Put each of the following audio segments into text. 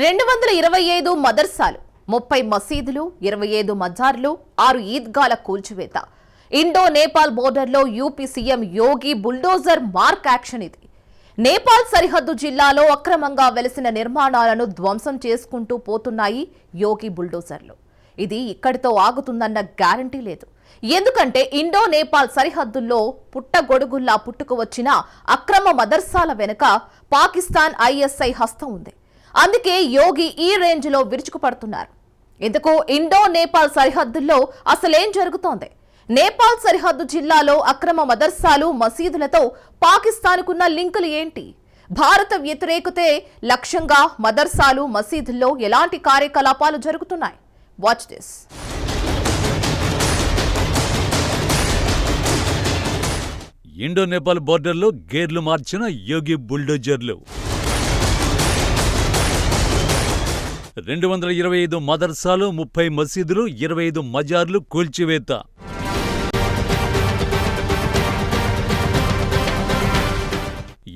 రెండు వందల ఇరవై ఐదు మదర్సాలు ముప్పై మసీదులు ఇరవై ఐదు మజార్లు ఆరు ఈద్గాల కూల్చివేత. ఇండో నేపాల్ బోర్డర్లో UP CM Yogi bulldozer mark action ఇది. నేపాల్ సరిహద్దు జిల్లాలో అక్రమంగా వెలిసిన నిర్మాణాలను ధ్వంసం చేసుకుంటూ పోతున్నాయి యోగి బుల్డోజర్లు. ఇది ఇక్కడితో ఆగుతుందన్న గ్యారంటీ లేదు. ఎందుకంటే ఇండో నేపాల్ సరిహద్దుల్లో పుట్టగొడుగుల్లా పుట్టుకు వచ్చిన అక్రమ మదర్సాల వెనుక పాకిస్తాన్ ఐఎస్ఐ హస్తం ఉంది. అందుకే యోగి ఈ రేంజ్లో విరుచుకుపడుతున్నారు. ఇందుకు ఇండో నేపాల్ సరిహద్దుల్లో అసలేం జరుగుతోంది? నేపాల్ సరిహద్దు జిల్లాలో అక్రమ మదర్సాలు మసీదులతో పాకిస్తాన్కున్న లింకులు ఏంటి? భారత వ్యతిరేకతే లక్ష్యంగా మదర్సాలు మసీదుల్లో ఎలాంటి కార్యకలాపాలు జరుగుతున్నాయి? వాచ్ దిస్ ఇండో నేపాల్ బోర్డర్లో గేర్లు మార్చిన యోగి బుల్డోజర్లు. రెండు వందల ఇరవై ఐదు మదర్సాలు ముప్పై మసీదులు ఇరవై ఐదు మజార్లు కూల్చివేత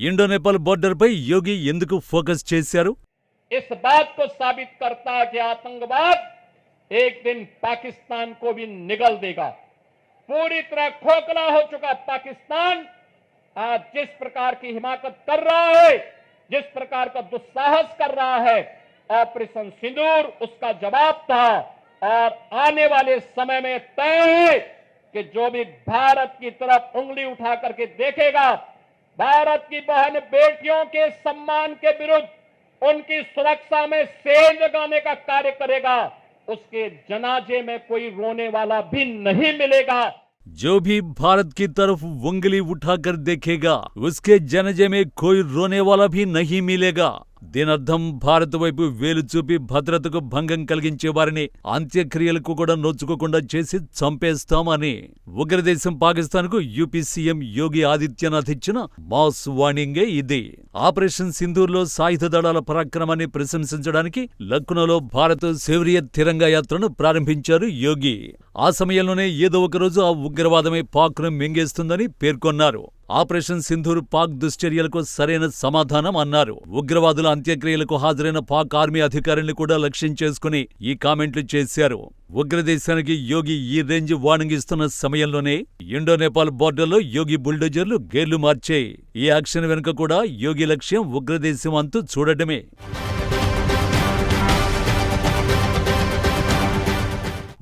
ఇండో నేపాల్ బోర్డర్పై యోగి ఎందుకు ఫోకస్ చేశారు इस बात को साबित करता है कि आतंकवाद एक दिन पाकिस्तान को भी निगल देगा पूरी तरह खोखला हो चुका पाकिस्तान आज जिस प्रकार की हिमाकत कर रहा है जिस प्रकार का दुस्साहस कर रहा है ऑपरेशन सिंदूर, उसका जवाब था और आने वाले समय में तय है कि जो भी भारत की तरफ़ उंगली उठा करके देखेगा, भारत की बहन बेटियों के सम्मान के विरुद्ध उनकी सुरक्षा में सेल लगाने का कार्य करेगा, उसके जनाजे में कोई रोने वाला भी नहीं मिलेगा। जो भी भारत की तरफ़ उंगली उठाकर देखेगा, उसके जनजे में कोई रोने वाला भी नहीं मिलेगा। దీనర్థం భారత్ వైపు వేలు చూపి భద్రతకు భంగం కలిగించే వారిని అంత్యక్రియలకు కూడా నోచుకోకుండా చేసి చంపేస్తామని ఉగ్రదేశం పాకిస్తాన్కు యూపీ సీఎం యోగి ఆదిత్యనాథ్ ఇచ్చిన మాస్ వార్నింగే ఇది. ఆపరేషన్ సింధూర్లో సాయుధ దళాల పరాక్రమాన్ని ప్రశంసించడానికి లక్నోలో భారత్ శౌర్య తిరంగా యాత్రను ప్రారంభించారు యోగి. ఆ సమయంలోనే ఏదో ఒకరోజు ఆ ఉగ్రవాదమే పాక్ను మింగేస్తుందని పేర్కొన్నారు. ఆపరేషన్ సింధూర్ పాక్ దుశ్చర్యలకు సరైన సమాధానం అన్నారు. ఉగ్రవాదుల అంత్యక్రియలకు హాజరైన పాక్ ఆర్మీ అధికారుల్ని కూడా లక్ష్యం చేసుకుని ఈ కామెంట్లు చేశారు. ఉగ్రదేశానికి యోగి ఈ రేంజ్ వార్నింగ్ ఇస్తున్న సమయంలోనే ఇండో నేపాల్ బోర్డర్లో యోగి బుల్డోజర్లు గేర్లు మార్చాయి. ఈ యాక్షన్ వెనుక కూడా యోగి లక్ష్యం ఉగ్రదేశం అంతు చూడటమే.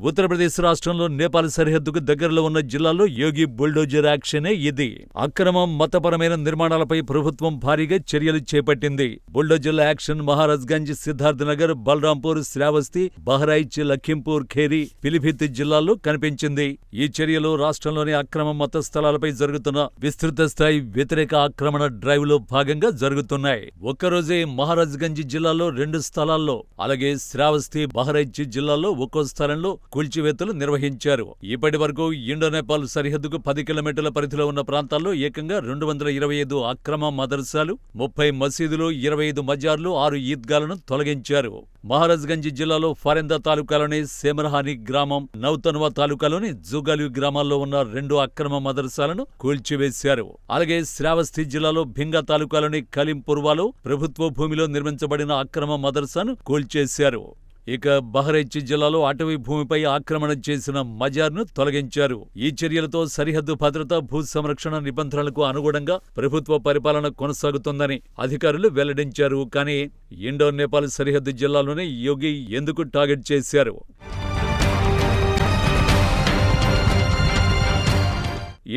ఉత్తరప్రదేశ్ రాష్ట్రంలో నేపాల్ సరిహద్దుకు దగ్గరలో ఉన్న జిల్లాలో యోగి బుల్డోజర్ యాక్షనే ఇది. అక్రమం మతపరమైన నిర్మాణాలపై ప్రభుత్వం భారీగా చర్యలు చేపట్టింది. బుల్డోజర్ల యాక్షన్ మహారాజ్గంజ్ సిద్ధార్థ్ నగర్ బలరాంపూర్ శ్రావస్తి బహ్రాయిచ్ లఖింపూర్ ఖేరి పిలిభిత్ జిల్లాల్లో కనిపించింది. ఈ చర్యలు రాష్ట్రంలోని అక్రమ మత స్థలాలపై జరుగుతున్న విస్తృత స్థాయి వ్యతిరేక ఆక్రమణ డ్రైవ్లో భాగంగా జరుగుతున్నాయి. ఒక్కరోజే మహారాజ్గంజ్ జిల్లాలో రెండు స్థలాల్లో అలాగే శ్రావస్తి బహ్రైచ్ జిల్లాల్లో ఒక్కో స్థలంలో కూల్చివేతలు నిర్వహించారు. ఇప్పటి వరకు ఇండోనేపాల్ సరిహద్దుకు పది కిలోమీటర్ల పరిధిలో ఉన్న ప్రాంతాల్లో ఏకంగా రెండు వందల ఇరవై ఐదు అక్రమ మదర్సాలు ముప్పై మసీదులు ఇరవై ఐదు మజార్లు ఆరు ఈద్గాలను తొలగించారు. మహారాజ్గంజ్ జిల్లాలో ఫారెందా తాలూకాలోని సేమరహాని గ్రామం నౌతన్వా తాలూకాలోని జుగాలి గ్రామాల్లో ఉన్న రెండు అక్రమ మదర్సాలను కూల్చివేశారు. అలాగే శ్రావస్తి జిల్లాలో భింగా తాలూకాలోని కలింపుర్వాలో ప్రభుత్వ భూమిలో నిర్మించబడిన అక్రమ మదర్సాను కూల్చేశారు. ఇక బహ్రైచ్ జిల్లాలో అటవీ భూమిపై ఆక్రమణ చేసిన మజార్ను తొలగించారు. ఈ చర్యలతో సరిహద్దు భద్రత భూ సంరక్షణ నిబంధనలకు అనుగుణంగా ప్రభుత్వ పరిపాలన కొనసాగుతోందని అధికారులు వెల్లడించారు. కానీ ఇండో నేపాల్ సరిహద్దు జిల్లాలోనే యోగి ఎందుకు టార్గెట్ చేశారు?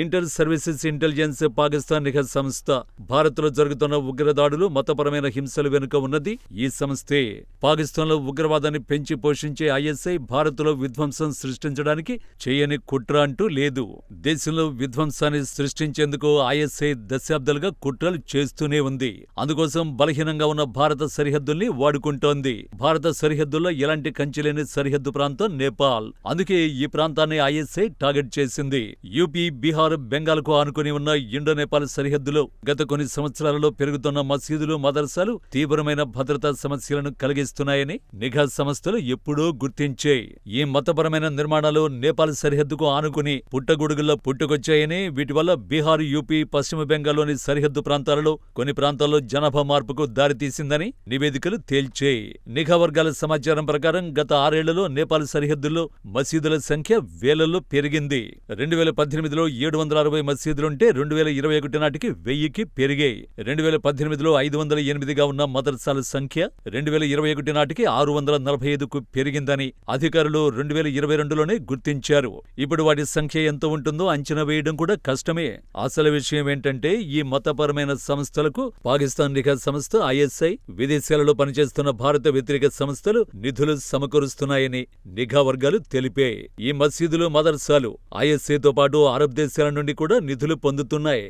ఇంటర్ సర్వీసెస్ ఇంటెలిజెన్స్ పాకిస్తాన్ నిఘా సంస్థ. భారత్లో జరుగుతున్న ఉగ్రదాడులు మతపరమైన హింసలు వెనుక ఉన్నది. ఈ సంస్థే పాకిస్తాన్లో ఉగ్రవాదాన్ని పెంచి పోషించే ఐఎస్ఐ భారత్లో విధ్వంసం సృష్టించడానికి చేయని కుట్ర అంటూ లేదు. దేశంలో విధ్వంసాన్ని సృష్టించేందుకు ఐఎస్ఐ దశాబ్దాలుగా కుట్రలు చేస్తూనే ఉంది. అందుకోసం బలహీనంగా ఉన్న భారత సరిహద్దుల్ని వాడుకుంటోంది. భారత సరిహద్దుల్లో ఎలాంటి కంచిలేని సరిహద్దు ప్రాంతం నేపాల్. అందుకే ఈ ప్రాంతాన్ని ఐఎస్ఐ టార్గెట్ చేసింది. యూపీ బీహార్ బీహార్ బెంగాల్కు ఆనుకుని ఉన్న ఇండో నేపాల్ సరిహద్దులో గత కొన్ని సంవత్సరాలలో పెరుగుతున్న మసీదులు మదర్సాలు తీవ్రమైన భద్రతా సమస్యలను కలిగిస్తున్నాయని నిఘా సంస్థలు ఎప్పుడూ గుర్తించాయి ఈ మతపరమైన నిర్మాణాలు నేపాల్ సరిహద్దుకు ఆనుకుని పుట్టగొడుగుల్లో పుట్టుకొచ్చాయని వీటి వల్ల బీహార్ యూపీ పశ్చిమ బెంగాల్లోని సరిహద్దు ప్రాంతాలలో కొన్ని ప్రాంతాల్లో జనాభా మార్పుకు దారితీసిందని నివేదికలు తేల్చాయి. నిఘా వర్గాల సమాచారం ప్రకారం గత ఆరేళ్ళలో నేపాల్ సరిహద్దుల్లో మసీదుల సంఖ్య వేలల్లో పెరిగింది. రెండు వేల పద్దెనిమిదిలో ఏడు వందల అరవై మసీదులుంటే రెండు వేల ఇరవై ఒకటి నాటికి వెయ్యికి పెరిగాయి. రెండు వేల పద్దెనిమిదిలో ఐదు వందల ఎనిమిదిగా ఉన్న మదర్సాల సంఖ్య రెండు వేల ఇరవై ఒకటి నాటికి ఆరు వందల నలభై ఐదుకు పెరిగిందని అధికారులు రెండు వేల ఇరవై రెండులోనే గుర్తించారు. ఇప్పుడు వాటి సంఖ్య ఎంత ఉంటుందో అంచనా వేయడం కూడా కష్టమే. అసలు విషయం ఏంటంటే ఈ మతపరమైన సంస్థలకు పాకిస్తాన్ నిఘా సంస్థ ఐఎస్ఐ విదేశాలలో పనిచేస్తున్న భారత వ్యతిరేక సంస్థలు నిధులు సమకూరుస్తున్నాయని నిఘా వర్గాలు తెలిపాయి. ఈ మసీదులు మదర్సాలు ఐఎస్ఐతో పాటు అరబ్ దేశాల నుండి కూడా నిధులు పొందుతున్నాయి.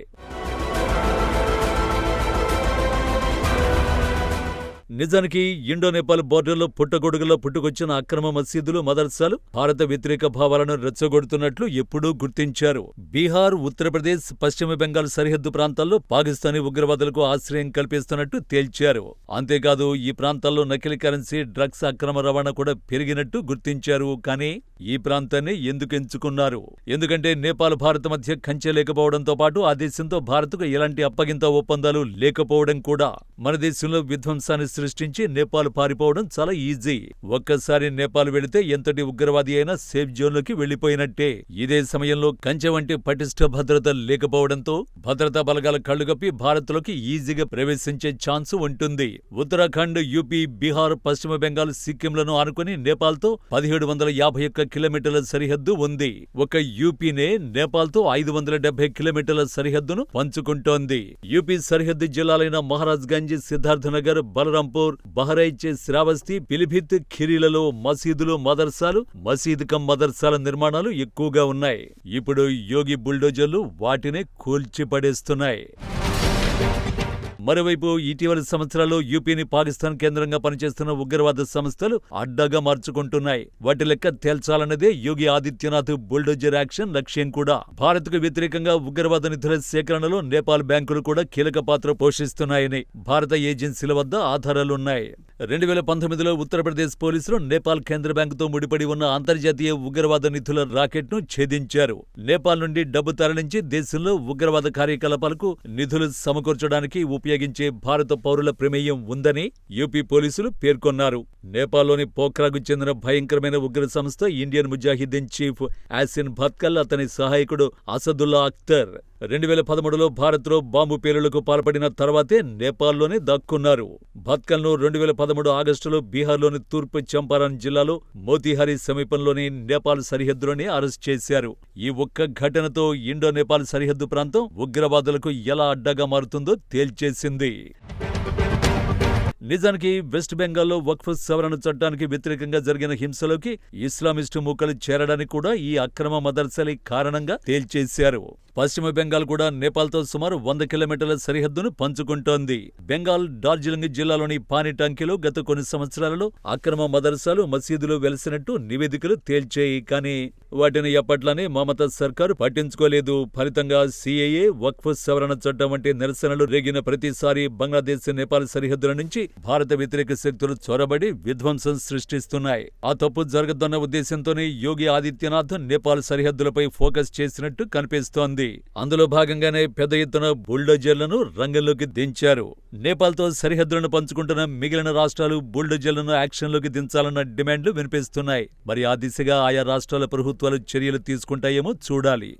నిజానికి ఇండో నేపాల్ బోర్డర్లో పుట్టగొడుగులో పుట్టుకొచ్చిన అక్రమ మసీదులు మదర్సాలు భారత వ్యతిరేక భావాలను రెచ్చగొడుతున్నట్లు ఎప్పుడూ గుర్తించారు. బీహార్ ఉత్తరప్రదేశ్ పశ్చిమ బెంగాల్ సరిహద్దు ప్రాంతాల్లో పాకిస్తానీ ఉగ్రవాదులకు ఆశ్రయం కల్పిస్తున్నట్టు తేల్చారు. అంతేకాదు ఈ ప్రాంతాల్లో నకిలీ కరెన్సీ డ్రగ్స్ అక్రమ రవాణా కూడా పెరిగినట్టు గుర్తించారు. కానీ ఈ ప్రాంతాన్ని ఎందుకు ఎంచుకున్నారు? ఎందుకంటే నేపాల్ భారత్ మధ్య కంచె లేకపోవడంతో పాటు ఆ దేశంతో భారత్కు ఎలాంటి అప్పగింత ఒప్పందాలు లేకపోవడం కూడా మన దేశంలో విధ్వంసాన్ని సృష్టించి నేపాల్ పారిపోవడం చాలా ఈజీ. ఒక్కసారి నేపాల్ వెళితే ఎంతటి ఉగ్రవాది అయినా సేఫ్ జోన్లోకి వెళ్ళిపోయినట్టే ఇదే సమయంలో కంచె వంటి పటిష్ట భద్రత లేకపోవడంతో భద్రతా బలగాల కళ్ళుగప్పి భారత్లోకి ఈజీగా ప్రవేశించే ఛాన్స్ ఉంటుంది. ఉత్తరాఖండ్ యూపీ బీహార్ పశ్చిమ బెంగాల్ సిక్కింలను ఆనుకుని నేపాల్తో పదిహేడు వందల యాభై ఒక్క కిలోమీటర్ల సరిహద్దు ఉంది. ఒక యూపీనే నేపాల్తో ఐదు వందల డెబ్బై కిలోమీటర్ల సరిహద్దును పంచుకుంటోంది. యూపీ సరిహద్దు జిల్లాలైన మహారాజ్గంజ్ సిద్ధార్థనగర్ బలరాం బలరాంపూర్ బహ్రైచ్ శ్రావస్తి పిలిభిత్ ఖిరిలలో మసీదులు మదర్సాలు మసీద్ కం మదర్సాల నిర్మాణాలు ఎక్కువగా ఉన్నాయి. ఇప్పుడు యోగి బుల్డోజర్లు వాటినే కూల్చిపడేస్తున్నాయి. మరోవైపు ఇటీవలి సంవత్సరాల్లో యూపీని పాకిస్తాన్ కేంద్రంగా పనిచేస్తున్న ఉగ్రవాద సంస్థలు అడ్డగా మార్చుకుంటున్నాయి. వాటి లెక్క తేల్చాలన్నదే యోగి ఆదిత్యనాథ్ బుల్డోజర్ యాక్షన్ లక్ష్యం కూడా. భారత్కు వ్యతిరేకంగా ఉగ్రవాద నిధుల సేకరణలో నేపాల్ బ్యాంకులు కూడా కీలక పాత్ర పోషిస్తున్నాయని భారత ఏజెన్సీల వద్ద ఆధారాలున్నాయి. రెండు వేల పంతొమ్మిదిలో ఉత్తరప్రదేశ్ పోలీసులు నేపాల్ కేంద్ర బ్యాంకుతో ముడిపడి ఉన్న అంతర్జాతీయ ఉగ్రవాద నిధుల రాకెట్ను ఛేదించారు. నేపాల్ నుండి డబ్బు తరలించి దేశంలో ఉగ్రవాద కార్యకలాపాలకు నిధులు సమకూర్చడానికి ఉపయోగించే భారత పౌరుల ప్రమేయం ఉందని యూపీ పోలీసులు పేర్కొన్నారు. నేపాల్లోని పోఖ్రాకు చెందిన భయంకరమైన ఉగ్ర సంస్థ ఇండియన్ ముజాహిద్దీన్ చీఫ్ యాసిన్ భత్కల్ అతని సహాయకుడు అసదుల్లా అఖ్తర్ రెండు వేల పదమూడులో భారత్లో బాంబు పేలులకు పాల్పడిన తర్వాతే నేపాల్లోనే దక్కున్నారు. భత్కల్ను రెండు వేల పదమూడు ఆగస్టులో బీహార్లోని తూర్పు చంపారన్ జిల్లాలో మోతిహారి సమీపంలోని నేపాల్ సరిహద్దులోనే అరెస్ట్ చేశారు. ఈ ఒక్క ఘటనతో ఇండో నేపాల్ సరిహద్దు ప్రాంతం ఉగ్రవాదులకు ఎలా అడ్డగా మారుతుందో తేల్చేసింది. నిజానికి వెస్ట్ బెంగాల్లో వక్ఫ్ సవరణ చట్టానికి వ్యతిరేకంగా జరిగిన హింసలోకి ఇస్లామిస్టు మూకలు చేరడానికి కూడా ఈ అక్రమ మదర్సలే కారణంగా తేల్చేశారు. పశ్చిమ బెంగాల్ కూడా నేపాల్తో సుమారు వంద కిలోమీటర్ల సరిహద్దును పంచుకుంటోంది. బెంగాల్ డార్జిలింగ్ జిల్లాలోని పానిటాంకిలో గత కొన్ని సంవత్సరాలలో అక్రమ మదర్సాలు మసీదులు వెలిసినట్టు నివేదికలు తేల్చాయి. కానీ వాటిని ఎప్పట్లానే మమతా సర్కారు పట్టించుకోలేదు. ఫలితంగా సీఏఏ వక్ఫ్ సవరణ చట్టం వంటి నిరసనలు రేగిన ప్రతిసారి బంగ్లాదేశ్ నేపాల్ సరిహద్దుల నుంచి భారత వ్యతిరేక శక్తులు చొరబడి విధ్వంసం సృష్టిస్తున్నాయి. ఆ తప్పు జరగదన్న ఉద్దేశంతోనే యోగి ఆదిత్యనాథ్ నేపాల్ సరిహద్దులపై ఫోకస్ చేసినట్టు కనిపిస్తోంది. అందులో భాగంగానే పెద్ద ఎత్తున బుల్డోజర్లను రంగంలోకి దించారు. నేపాల్తో సరిహద్దులను పంచుకుంటున్న మిగిలిన రాష్ట్రాలు బుల్డోజర్లను యాక్షన్లోకి దించాలన్న డిమాండ్లు వినిపిస్తున్నాయి. మరి ఆ దిశగా ఆయా రాష్ట్రాల ప్రభుత్వాలు చర్యలు తీసుకుంటాయేమో చూడాలి.